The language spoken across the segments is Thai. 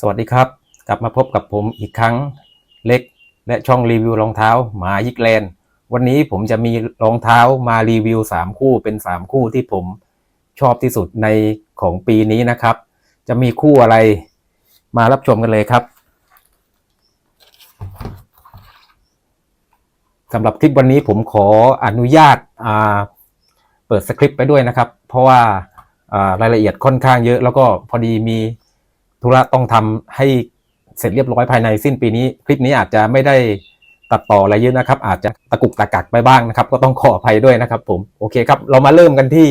สวัสดีครับ กลับมาพบกับผมอีกครั้งเล็ก และช่องรีวิวรองเท้าหมายิกแลนด์วันนี้ผมจะมีรองเท้ามารีวิว 3 คู่เป็น 3 คู่ที่ผมชอบที่สุดในของปีนี้นะครับ จะมีคู่อะไรมารับชมกันเลยครับสำหรับคลิปวันนี้ผมขออนุญาตอ่าเปิดสคริปต์ไปด้วยนะครับ เพราะว่าอ่ารายละเอียดค่อนข้างเยอะแล้วก็พอดีมี ธุระต้องทำให้เสร็จเรียบร้อยภายในสิ้นปีนี้ คลิปนี้อาจจะไม่ได้ตัดต่ออะไรเยอะนะครับ อาจจะตะกุกตะกักไปบ้างนะครับ ก็ต้องขออภัยด้วยนะครับ ผมโอเคครับ เรามาเริ่มกันที่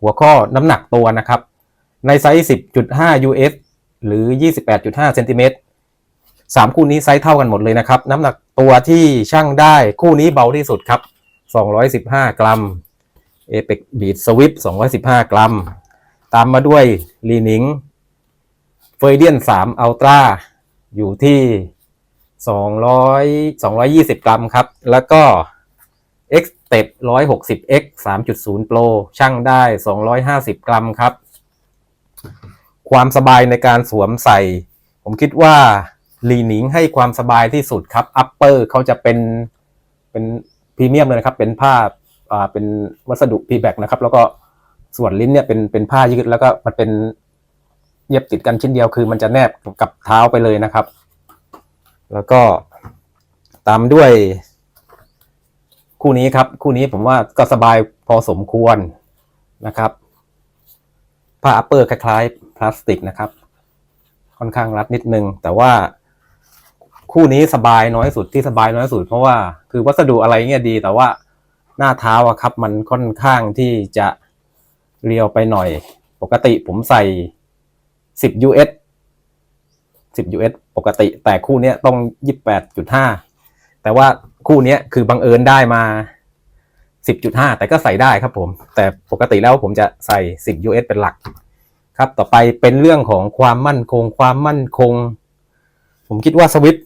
หัวข้อน้ำหนักตัวนะครับ ในไซส์ 10.5 US หรือ 28.5เซนติเมตรสามคู่นี้ไซส์เท่ากันหมดเลยนะครับ น้ำหนักตัวที่ช่างได้คู่นี้เบาที่สุดครับ 215 กรัม Apex Beat Swift 215 กรัม ตามมาด้วยลีนิง เฟยเดียน3 Ultra อยู่ที่200 220กรัมครับ แล้วก็ X Step 160 X 3.0 Pro ช่างได้250กรัมครับ ความสบายในการสวมใส่ ผมคิดว่าลีนิงให้ความสบายที่สุดครับ อัปเปอร์เขาจะเป็นเป็นพรีเมียมเลยนะครับ เป็นผ้าอ่าเป็นวัสดุพีแบกนะครับ แล้วก็ส่วนลิ้นเนี่ยเป็นเป็นผ้ายืดแล้วก็มันเป็น เย็บติดกันชิ้นเดียวคือมันจะแนบกับเท้าไปเลยนะครับ แล้วก็ตามด้วย คู่นี้ครับ คู่นี้ผมว่าก็สบายพอสมควรนะครับผ้าอัปเปอร์คล้ายๆพลาสติกนะครับ ค่อนข้างรัดนิดนึง แต่ว่าคู่นี้สบายน้อยสุดที่สบายน้อยสุด เพราะว่าคือวัสดุอะไรเงี้ยดี แต่ว่าหน้าเท้าอะครับ มันค่อนข้างที่จะเรียวไปหน่อย ปกติผมใส่ 10 US 10 US ปกติ แต่คู่เนี้ยต้อง28.5แต่ว่าคู่เนี้ยคือบังเอิญได้มา10.5แต่ก็ใส่ได้ครับผม แต่ปกติแล้วผมจะใส่10 US เป็นหลัก ครับ ต่อไปเป็นเรื่องของความมั่นคง ความมั่นคง ผมคิดว่าสวิต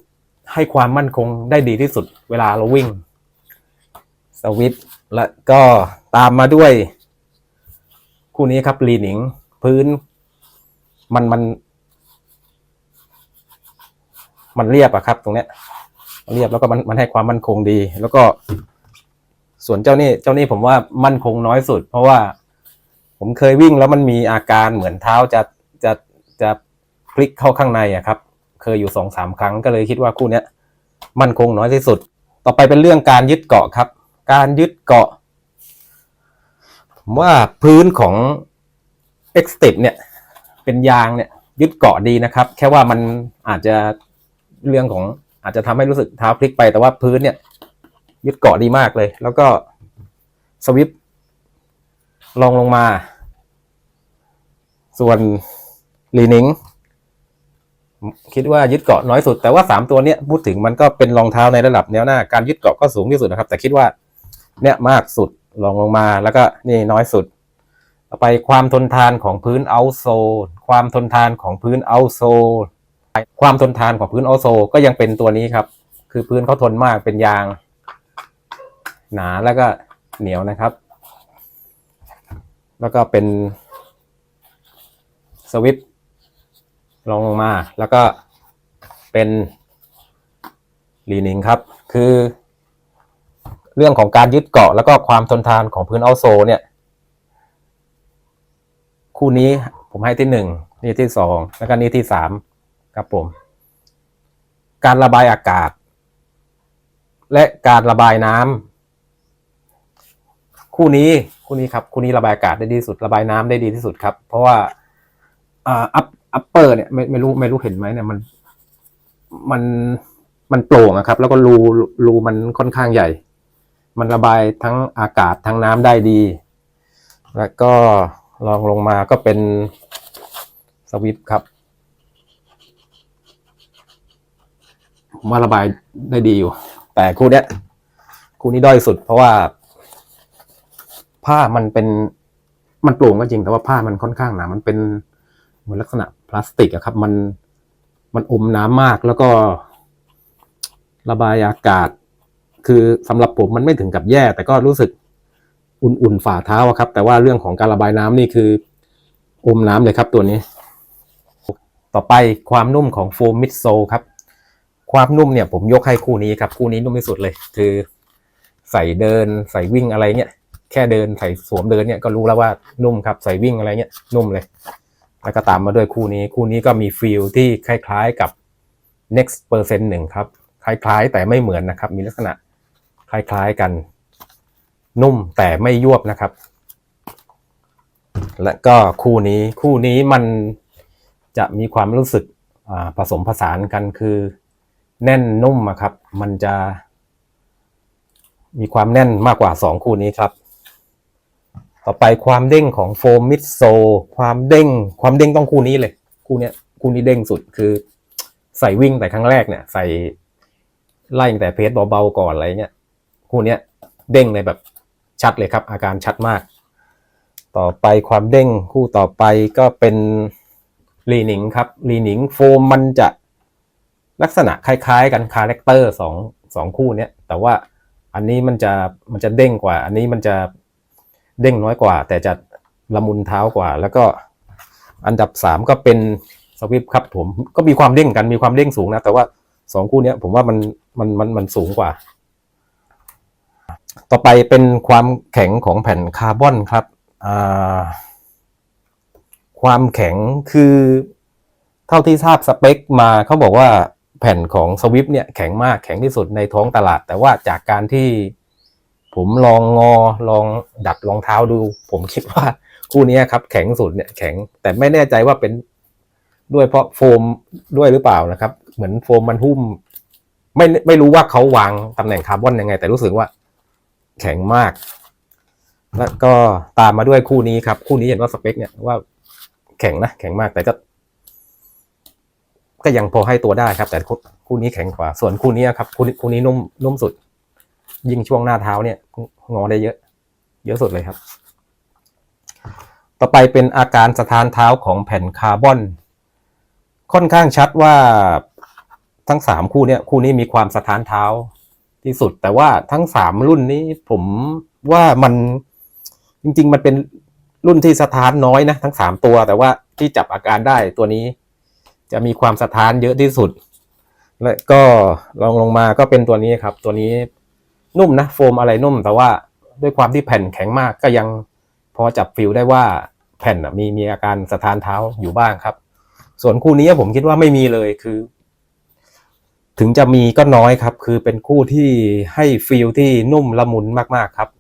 ให้ความมั่นคงได้ดีที่สุดเวลาเราวิ่ง สวิตแล้วก็ตามมาด้วย คู่นี้ครับลีหนิง พื้น มันมัน มันเรียบอะครับ ตรงเนี้ยเรียบแล้วก็มันมันให้ความมั่นคงดี แล้วก็ ส่วนเจ้านี่เจ้านี่ผมว่ามั่นคงน้อยสุด เพราะว่า ผมเคยวิ่งแล้วมันมีอาการเหมือนเท้าจะจะจะพลิกเข้าข้างในอะครับ เคยอยู่สองสามครั้งก็เลยคิดว่าคู่เนี้ยมั่นคงน้อยที่สุด ต่อไปเป็นเรื่องการยึดเกาะครับ การยึดเกาะผมว่าพื้นของ X Step เนี่ย เป็นยางเนี่ยยึดเกาะดีนะครับ แค่ว่ามันอาจจะเรื่องของอาจจะทำให้รู้สึกเท้าพลิกไปแต่ว่าพื้นเนี่ย ยึดเกาะดีมากเลย แล้วก็สวิปลองลงมา ส่วนลีนิงคิดว่ายึดเกาะน้อยสุด แต่ว่าสามตัวเนี้ยพูดถึงมันก็เป็นรองเท้าในระดับแนวหน้า การยึดเกาะก็สูงที่สุดนะครับ แต่คิดว่าเนี่ยมากสุดลองลงมาแล้วก็นี่น้อยสุด ต่อไปความทนทานของพื้นเอาโซความทนทานของพื้นเอาโซความทนทานของพื้นเอาโซก็ยังเป็นตัวนี้ครับ คือพื้นเขาทนมากเป็นยาง หนาแล้วก็เหนียวนะครับ แล้วก็เป็นสวิตช์ลงลงมาแล้วก็เป็นลีนิงครับ คือ เรื่องของการยึดเกาะแล้วก็ความทนทานของพื้นเอาโซเนี่ย คู่นี้ผมให้ที่หนึ่งนี่ที่สองแล้วก็นี่ที่สามครับผม การระบายอากาศ และการระบายน้ำคู่นี้คู่นี้ครับคู่นี้ระบายอากาศได้ดีที่สุดระบายน้ำได้ดีที่สุดครับ เพราะว่าอ่าอัพอัปเปอร์เนี่ยไม่ไม่รู้ไม่รู้เห็นไหมเนี่ยมันมันมันโปร่งอะครับ แล้วก็รูรูมันค่อนข้างใหญ่ มันระบายทั้งอากาศทั้งน้ำได้ดี แล้วก็ ลองลงมาก็เป็นสวิปครับ ผมว่าระบายได้ดีอยู่ แต่คู่เนี้ยคู่นี้ด้อยสุด เพราะว่า ผ้ามันเป็นมันโปร่งก็จริงแต่ว่าผ้ามันค่อนข้างหนา มันเป็นเหมือนลักษณะพลาสติกอะครับ มันมันอมน้ำมากแล้วก็ ระบายอากาศ คือสำหรับผมมันไม่ถึงกับแย่ แต่ก็รู้สึก อุ่นๆฝ่าเท้าอะครับ แต่ว่าเรื่องของการระบายน้ำนี่คืออมน้ำเลยครับตัวนี้ ต่อไปความนุ่มของโฟมมิดโซครับ ความนุ่มเนี่ยผมยกให้คู่นี้ครับ คู่นี้นุ่มที่สุดเลย คือ ใส่เดินใส่วิ่งอะไรเงี้ยแค่เดินใส่สวมเดินเนี่ยก็รู้แล้วว่านุ่มครับ ใส่วิ่งอะไรเงี้ยนุ่มเลย แล้วก็ตามมาด้วยคู่นี้คู่นี้ก็มีฟีลที่คล้ายๆกับ next percent หนึ่งครับ คล้ายๆ แต่ไม่เหมือนนะครับ มีลักษณะคล้ายๆกัน นุ่มแต่ไม่ยวบนะครับ และก็คู่นี้คู่นี้มันจะมีความรู้สึกผสมผสานกันคือแน่นนุ่มครับ มันจะมีความแน่นมากกว่าสองคู่นี้ครับ ต่อไปความเด้งของโฟมมิดโซ ความเด้ง ความเด้งต้องคู่นี้เลย คู่เนี้ยคู่นี้เด้งสุดคือ ใส่วิ่งแต่ครั้งแรกเนี่ย ใส่ไล่แต่เพจเบาๆก่อนอะไรเงี้ยคู่เนี้ยเด้งเลยแบบ ชัดเลยครับ อาการชัดมาก ต่อไปความเด้งคู่ต่อไปก็เป็นลีหนิงครับลีหนิงโฟมมันจะลักษณะคล้ายๆ กันคาแรคเตอร์สองสองคู่เนี้ยแต่ว่าอันนี้มันจะมันจะเด้งกว่า อันนี้มันจะเด้งน้อยกว่า แต่จะละมุนเท้ากว่า แล้วก็อันดับสามก็เป็นสวิปครับผมก็มีความเด้งกันมีความเด้งสูงนะ แต่ว่าสองคู่เนี้ยผมว่ามันมันมันมันสูงกว่า ต่อไปเป็นความแข็งของแผ่นคาร์บอนครับความแข็งคือเท่าที่ทราบสเปคมาเขาบอกว่าแผ่นของสวิฟเนี่ยแข็งมากแข็งที่สุดในท้องตลาด แต่ว่าจากการที่ผมลองงอลองดัดรองเท้าดู ผมคิดว่าคู่นี้ครับ แข็งสุดเนี่ยแข็งแต่ไม่แน่ใจว่าเป็นด้วยเพราะโฟมด้วยหรือเปล่านะครับ เหมือนโฟมมันหุ้ม ไม่ไม่รู้ว่าเขาวางตำแหน่งคาร์บอนยังไง แต่รู้สึกว่า แข็งมาก แล้วก็ตามมาด้วยคู่นี้ครับ คู่นี้เห็นว่าสเปค เนี่ยว่าแข็งนะแข็งมากแต่ก็ก็ยังพอให้ตัวได้ครับ แต่คู่นี้แข็งกว่า ส่วนคู่นี้ครับ คู่นี้คู่นี้นุ่มนุ่มสุด ยิ่งช่วงหน้าเท้าเนี่ย งอได้เยอะ เยอะสุดเลยครับ ต่อไปเป็นอาการสถานเท้าของแผ่นคาร์บอน ค่อนข้างชัดว่าทั้งสามคู่เนี่ยคู่นี้มีความสถานเท้า ที่สุด แต่ว่าทั้งสามรุ่นนี้ผมว่ามันจริง ๆ มันเป็นรุ่นที่สถานน้อยนะทั้งสามตัว แต่ว่าที่จับอาการได้ตัวนี้ จะมีความสถานเยอะที่สุด และก็ลองลงมาก็เป็นตัวนี้ครับ ตัวนี้นุ่มนะโฟมอะไรนุ่ม แต่ว่าด้วยความที่แผ่นแข็งมากก็ยังพอจับฟิลได้ว่าแผ่นมีมีอาการสถานเท้าอยู่บ้างครับ ส่วนคู่นี้ผมคิดว่าไม่มีเลยคือ ถึงจะมีก็น้อยครับ คือเป็นคู่ที่ให้ฟีลที่นุ่มละมุนมาก ๆ ครับ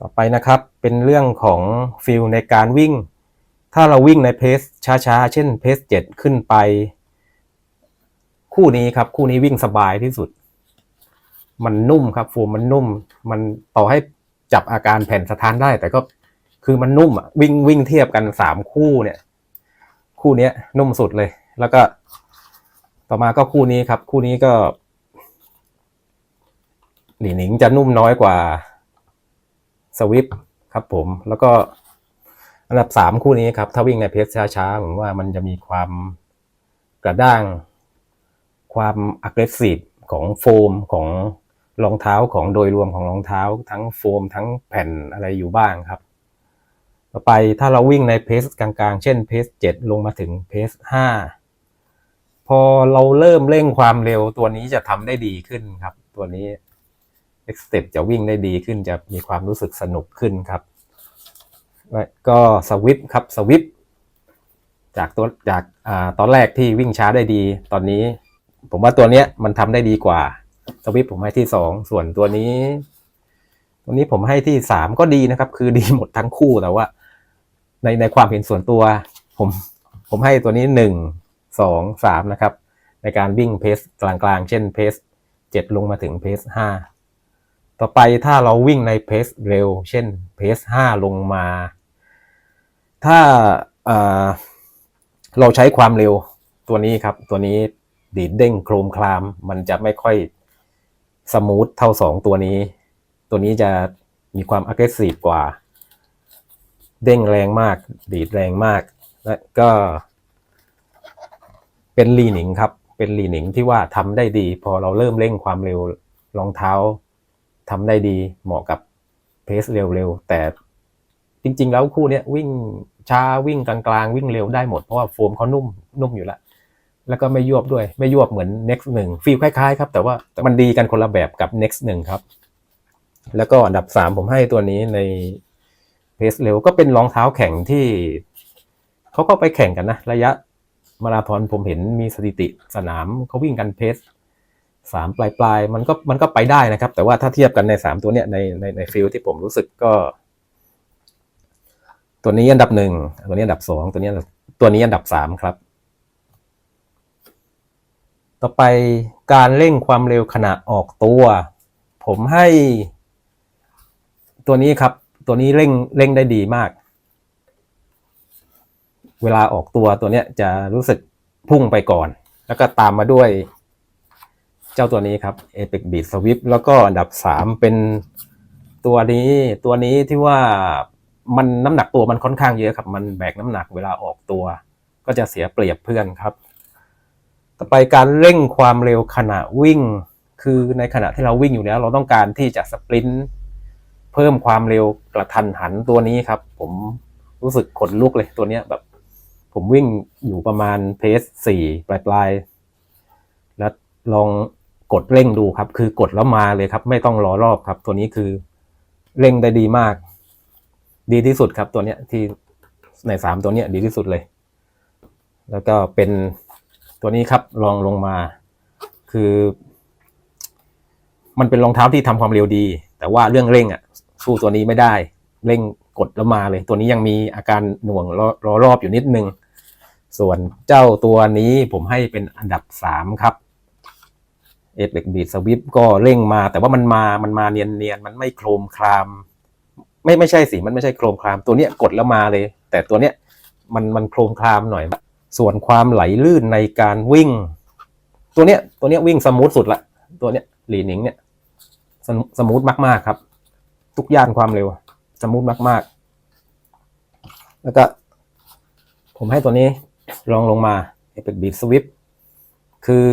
ต่อไปนะครับเป็นเรื่องของฟีลในการวิ่ง ถ้าเราวิ่งในเพสช้าๆ เช่นเพสเจ็ดขึ้นไป คู่นี้ครับ คู่นี้วิ่งสบายที่สุด มันนุ่มครับฟมมันนุ่ม มันต่อให้จับอาการแผ่นสะท้านได้ แต่ก็คือมันนุ่มอะวิ่งวิ่งเทียบกันสามคู่เนี่ย คู่เนี้ยนุ่มสุดเลยแล้วก็ ต่อมาก็คู่นี้ครับ คู่นี้ก็ หลีหนิงจะนุ่มน้อยกว่าสวิปครับผม แล้วก็อันดับสามคู่นี้ครับ ถ้าวิ่งในเพสช้าๆผมว่ามันจะมีความกระด้าง ความ aggressive ของโฟมของรองเท้าของโดยรวมของรองเท้า ทั้งโฟม ทั้งแผ่นอะไรอยู่บ้างครับ ต่อไปถ้าเราวิ่งในเพสกลางๆ เช่นเพสเจ็ดลงมาถึงเพสห้า อเราเริ่มเร่งความเร็วตัวนี้จะทำได้ดีขึ้นครับ ตัวนี้ X step จะวิ่งได้ดีขึ้นจะมีความรู้สึกสนุกขึ้นครับก็สวิปครับสวิปจากตัวจากอาตอนแรกที่วิ่งช้าได้ดี ตอนนี้ ผมว่าตัวเนี้ยมันทำได้ดีกว่าสวิปผมให้ที่สองส่วนตัวนี้ ตัวนี้ผมให้ที่สามก็ดีนะครับ คือดีหมดทั้งคู่แต่ว่า ในในความเห็นส่วนตัว ผม ผมให้ตัวนี้หนึ่ง สองสามนะครับ ในการวิ่งเพสกลางๆ เช่นเพสเจ็ดลงมาถึงเพสห้าต่อไปถ้าเราวิ่งในเพสเร็ว เช่นเพสห้าลงมา ถ้าเราใช้ความเร็วตัวนี้ครับ ตัวนี้ดีดเด้งโครมคลาม มันจะไม่ค่อยสมูทเท่าสองตัวนี้ ตัวนี้จะมีความ aggressive กว่า เด้งแรงมาก ดีดแรงมาก และก็ เป็นลีหนิงครับ เป็นลีหนิงที่ว่าทำได้ดี พอเราเริ่มเร่งความเร็วรองเท้าทำได้ดีเหมาะกับเพสเร็วๆแต่จริง ๆ แล้วคู่นี้วิ่งช้าวิ่งกลางๆ วิ่งเร็วได้หมดเพราะว่าโฟมเขานุ่มนุ่มอยู่แล้วแล้วก็ไม่ยวบด้วย ไม่ยวบเหมือน next หนึ่งฟีลคล้ายๆครับ แต่ว่ามันดีกันคนละแบบกับ next หนึ่งครับ แล้วก็อันดับสามผมให้ตัวนี้ในเพสเร็วก็เป็นรองเท้าแข่งที่เขาก็ไปแข่งกันนะ ระยะ มาราธอนผมเห็นมีสถิติสนามเขาวิ่งกันเพสสามปลายปลายๆมันก็มันก็ไปได้นะครับ แต่ว่าถ้าเทียบกันในสามตัวเนี้ยในในในฟิลที่ผมรู้สึกก็ ตัวนี้อันดับหนึ่งตัวนี้อันดับสองตัวนี้ตัวนี้อันดับสามครับ ต่อไปการเร่งความเร็วขณะออกตัว ผมให้ ตัวนี้ครับ ตัวนี้เร่งเร่งได้ดีมาก เวลาออกตัวตัวเนี้ยจะรู้สึกพุ่งไปก่อน แล้วก็ตามมาด้วยเจ้าตัวนี้ครับ Apex Beat Swift แล้วก็อันดับสามเป็นตัวนี้ตัวนี้ที่ว่ามันน้ำหนักตัวมันค่อนข้างเยอะครับ มันแบกน้ำหนักเวลาออกตัว ก็จะเสียเปรียบเพื่อนครับ ต่อไปการเร่งความเร็วขณะวิ่ง คือในขณะที่เราวิ่งอยู่แล้ว เราต้องการที่จะสปรินต์เพิ่มความเร็วกระทันหันตัวนี้ครับ ผมรู้สึกขนลุกเลยตัวเนี้ยแบบ ผมวิ่งอยู่ประมาณเพสสี่ปลายปลายๆแล้วลองกดเร่งดูครับ คือกดแล้วมาเลยครับ ไม่ต้องรอรอบครับ ตัวนี้คือเร่งได้ดีมาก ดีที่สุดครับ ตัวเนี้ยที่ในสามตัวเนี้ยดีที่สุดเลย แล้วก็เป็นตัวนี้ครับลองลงมา คือ มันเป็นรองเท้าที่ทำความเร็วดี แต่ว่าเรื่องเร่งอะสู้ตัวนี้ไม่ได้ เร่งกดแล้วมาเลย ตัวนี้ยังมีอาการหน่วงรอรอรอบอยู่นิดนึง ส่วนเจ้าตัวนี้ผมให้เป็นอันดับสามครับเอฟเ c กบีดสวิปก็เร่งมา แต่ว่ามันมามันมาเนียนเนียนมันไม่โครมคราม ไม่ไม่ใช่สิมันไม่ใช่โครมคราม ตัวเนี้ยกดแล้วมาเลย แต่ตัวเนี้ยมันมันโครมครามหน่อย ส่วนความไหลลื่นในการวิ่ง ตัวเนี้ยตัวเนี้ยวิ่งสมูทสุดละ ตัวเนี้ยหลีหนิงเนี่ยสมูสมูทมากๆครับ ทุกย่านความเร็ว สมูทมากๆ แล้วก็ ผมให้ตัวนี้ ลองลงมา Epic Beat Swift คือ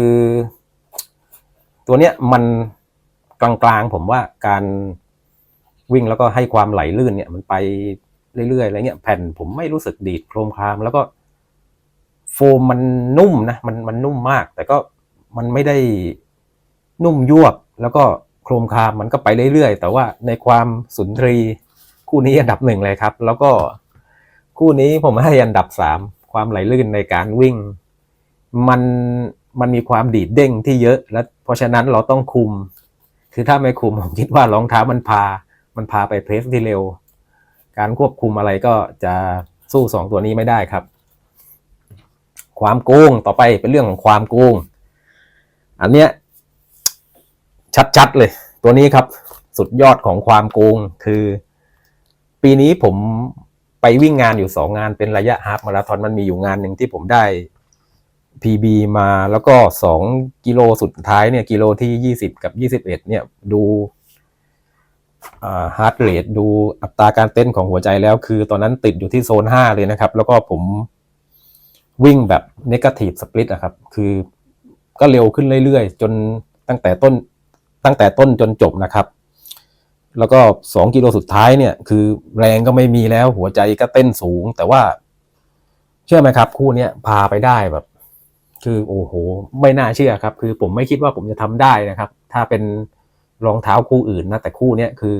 ตัวเนี้ยมันกลางๆผมว่าการวิ่งแล้วก็ให้ความไหลลื่นเนี่ยมันไปเรื่อยๆอะไรเงี้ยแผ่นผมไม่รู้สึกดีดโครมคราม แล้วก็โฟมมันนุ่มนะมันมันนุ่มมาก แต่ก็มันไม่ได้นุ่มยวบแล้วก็โครมครามมันก็ไปเรื่อยๆ แต่ว่าในความสุนทรีคู่นี้อันดับหนึ่งเลยครับ แล้วก็คู่นี้ผมให้อันดับสาม ความไหลลื่นในการวิ่ง มันมันมีความดีดเด้งที่เยอะและเพราะฉะนั้นเราต้องคุม คือถ้าไม่คุมผมคิดว่ารองเท้ามันพา มันพาไปเพรสที่เร็ว การควบคุมอะไรก็จะสู้สองตัวนี้ไม่ได้ครับ ความโกงต่อไปเป็นเรื่องของความโกง อันเนี้ยชัดๆเลย ตัวนี้ครับ สุดยอดของความโกงคือ ปีนี้ผม ไปวิ่งงานอยู่สองงานเป็นระยะฮาล์ฟมาราธอนมันมีอยู่งานหนึ่งที่ผมได้ PB มาแล้วก็สองกิโลสุดท้ายเนี่ย กิโลที่ยี่สิบกับยี่สิบเอ็ดเนี่ยดูฮาร์ดเรทดูอัตราการเต้นของหัวใจแล้ว คือตอนนั้นติดอยู่ที่โซนห้าเลยนะครับ แล้วก็ผมวิ่งแบบเนกาทีฟสปลิตอะครับ คือก็เร็วขึ้นเรื่อยๆ จนตั้งแต่ต้นตั้งแต่ต้นจนจบนะครับ แล้วก็สองกิโลสุดท้ายเนี่ย คือแรงก็ไม่มีแล้ว หัวใจก็เต้นสูง แต่ว่า เชื่อไหมครับ คู่เนี้ยพาไปได้แบบ คือโอ้โห ไม่น่าเชื่อครับ คือผมไม่คิดว่าผมจะทำได้นะครับ ถ้าเป็นรองเท้าคู่อื่นนะแต่คู่เนี้ยคือ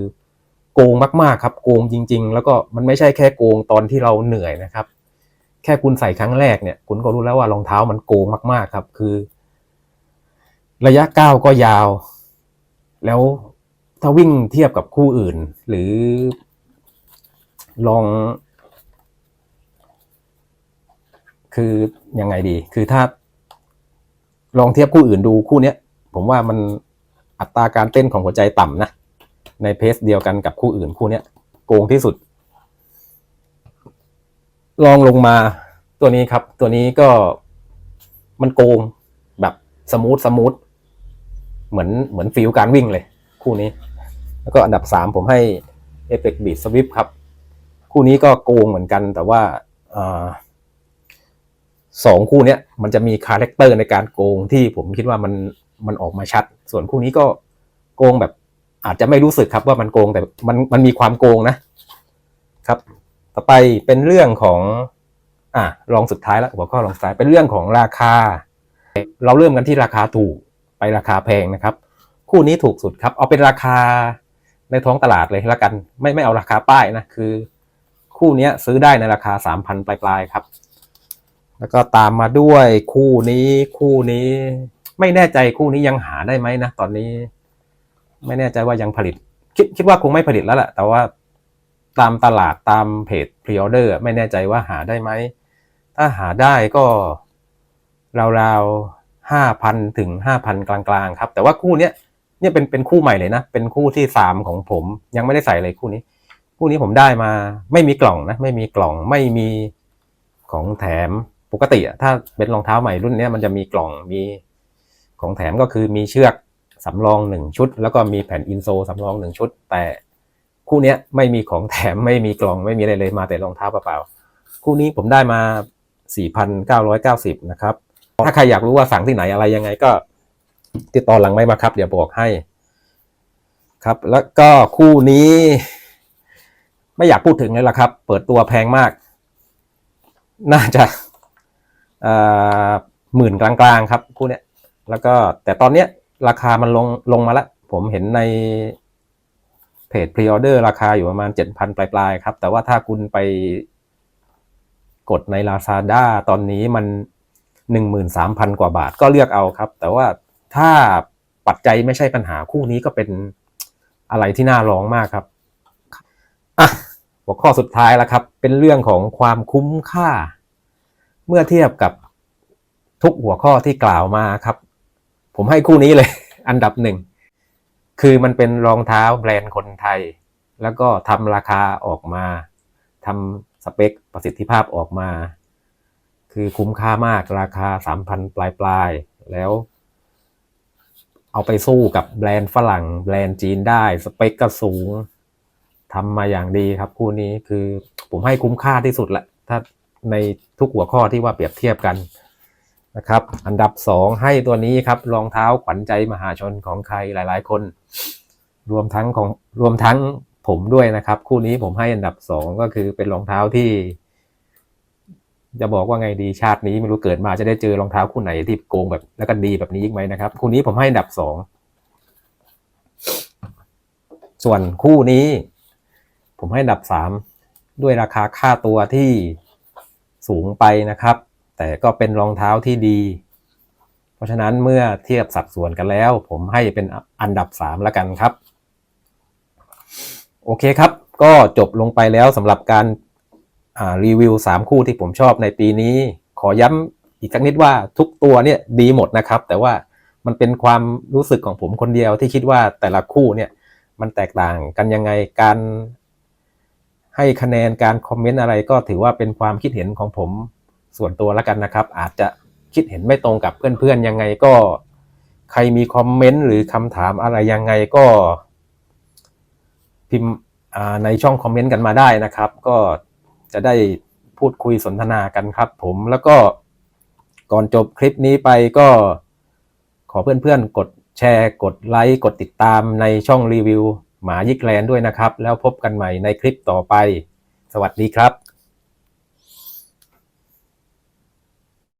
โกงมากๆครับ โกงจริง ๆ แล้วก็มันไม่ใช่แค่โกงตอนที่เราเหนื่อยนะครับ แค่คุณใส่ครั้งแรกเนี่ย คุณก็รู้แล้วว่ารองเท้ามันโกงมาก ๆ ครับ คือ ระยะก้าวก็ยาว แล้ว ถ้าวิ่งเทียบกับคู่อื่น หรือลอง คือยังไงดี คือถ้า ลองเทียบคู่อื่นดูคู่เนี้ย ผมว่ามันอัตราการเต้นของหัวใจต่ำนะ ในเพสเดียวกันกับคู่อื่นคู่เนี้ยโกงที่สุด ลองลงมาตัวนี้ครับ ตัวนี้ก็มันโกงแบบสมูทสมูทเหมือนเหมือนฟิลการวิ่งเลย คู่นี้ แล้วก็อันดับสามผมให้ e p e c Beat Swift ครับ คู่นี้ก็โกงเหมือนกันแต่ว่าอสองคู่นี้มันจะมีคาแรคเตอร์ในการโกงที่ผมคิดว่ามันมันออกมาชัด ส่วนคู่นี้ก็โกงแบบอาจจะไม่รู้สึกครับว่ามันโกงแต่มันมันมีความโกงนะครับ ต่อไปเป็นเรื่องของอะลองสุดท้ายแล้วหัวข้อลองสุดท้ายเป็นเรื่องของราคา เราเริ่มกันที่ราคาถูกไปราคาแพงนะครับ คู่นี้ถูกสุดครับ เอาเป็นราคา ในท้องตลาดเลยละกัน ไม่ไม่เอาราคาป้ายนะคือ คู่นี้ซื้อได้ในราคาสามพันปลายๆครับ แล้วก็ตามมาด้วยคู่นี้คู่นี้ไม่แน่ใจคู่นี้ยังหาได้ไหมนะตอนนี้ ไม่แน่ใจว่ายังผลิต คิดคิดว่าคงไม่ผลิตแล้วแหละแต่ว่าตามตลาดตามเพจพรีออเดอร์ไม่แน่ใจว่าหาได้ไหม ถ้าหาได้ก็ราวๆห้าพันถึงห้าพันกลางๆ ครับ แต่ว่าคู่เนี้ย เนี่ยเป็นเป็นคู่ใหม่เลยนะ เป็นคู่ที่สามของผม ยังไม่ได้ใส่เลยคู่นี้ คู่นี้ผมได้มา ไม่มีกล่องนะ ไม่มีกล่องไม่มีของแถมปกติอะถ้าเป็นรองเท้าใหม่รุ่นนี้มันจะมีกล่องมีของแถมก็คือมีเชือกสำรองหนึ่งชุด แล้วก็มีแผ่นอินโซสำรองหนึ่งชุด แต่คู่นี้ไม่มีของแถมไม่มีกล่องไม่มีอะไรเลยมาแต่รองเท้าเปล่าๆคู่นี้ผมได้มา 4,990 นะครับ ถ้าใครอยากรู้ว่าสั่งที่ไหนอะไรยังไงก็ ติดต่อหลังไม่มาครับ เดี๋ยวบอกให้ ครับ แล้วก็คู่นี้ ไม่อยากพูดถึงเลยล่ะครับ เปิดตัวแพงมาก น่าจะหมื่นกลางๆครับคู่เนี้ย แล้วก็แต่ตอนเนี้ยราคามันลงลงมาแล้วผมเห็นในเพจพรีออเดอร์ราคาอยู่ประมาณเจ็ดพันปลายๆครับ แต่ว่าถ้าคุณไปกดใน Lazada ตอนนี้มันหนึ่งหมื่นสามพันกว่าบาทก็เลือกเอาครับ แต่ว่า ถ้าปัจจัยไม่ใช่ปัญหาคู่นี้ก็เป็นอะไรที่น่าลองมากครับอะหัวข้อสุดท้ายแล้วครับ เป็นเรื่องของความคุ้มค่า เมื่อเทียบกับทุกหัวข้อที่กล่าวมาครับ ผมให้คู่นี้เลย อันดับหนึ่ง คือมันเป็นรองเท้าแบรนด์คนไทย แล้วก็ทำราคาออกมาทำสเปคประสิทธิภาพออกมา คือคุ้มค่ามากราคาสามพันปลายปลายๆแล้ว เอาไปสู้กับแบรนด์ฝรั่งแบรนด์จีนได้ สเปคก็สูงทำมาอย่างดีครับ คู่นี้คือผมให้คุ้มค่าที่สุดแหละ ถ้าในทุกหัวข้อที่ว่าเปรียบเทียบกันนะครับ อันดับสองให้ตัวนี้ครับรองเท้าขวัญใจมหาชนของใครหลาย ๆ คน รวมทั้งของรวมทั้งผมด้วยนะครับ คู่นี้ผมให้อันดับสองก็คือเป็นรองเท้าที่ จะบอกว่าไงดีชาตินี้ไม่รู้เกิดมาจะได้เจอรองเท้าคู่ไหนที่โกงแบบแล้วก็ดีแบบนี้อีกไหมนะครับคู่นี้ผมให้อันดับสองส่วนคู่นี้ ผมให้อันดับสามด้วยราคาค่าตัวที่สูงไปนะครับ แต่ก็เป็นรองเท้าที่ดี เพราะฉะนั้นเมื่อเทียบสัดส่วนกันแล้ว ผมให้เป็นอันดับสามแล้วกันครับ โอเคครับ ก็จบลงไปแล้วสำหรับการ รีวิว 3 คู่ที่ผมชอบในปีนี้ ขอย้ำอีกสักนิดว่าทุกตัวเนี่ยดีหมดนะครับ แต่ว่ามันเป็นความรู้สึกของผมคนเดียวที่คิดว่าแต่ละคู่เนี่ยมันแตกต่างกันยังไงการให้คะแนนการคอมเมนต์อะไรก็ถือว่าเป็นความคิดเห็นของผมส่วนตัวแล้วกันนะครับ อาจจะคิดเห็นไม่ตรงกับเพื่อนๆยังไงก็ ใครมีคอมเมนต์หรือคำถามอะไรยังไงก็ พิมพ์ในช่องคอมเมนต์กันมาได้นะครับ ก็ จะได้พูดคุยสนทนากันครับผมแล้วก็ก่อนจบคลิปนี้ไปก็ขอเพื่อนๆ กดแชร์ กดไลค์ กดติดตามในช่องรีวิว หมายิกแลนด์ด้วยนะครับ แล้วพบกันใหม่ในคลิปต่อไป สวัสดีครับ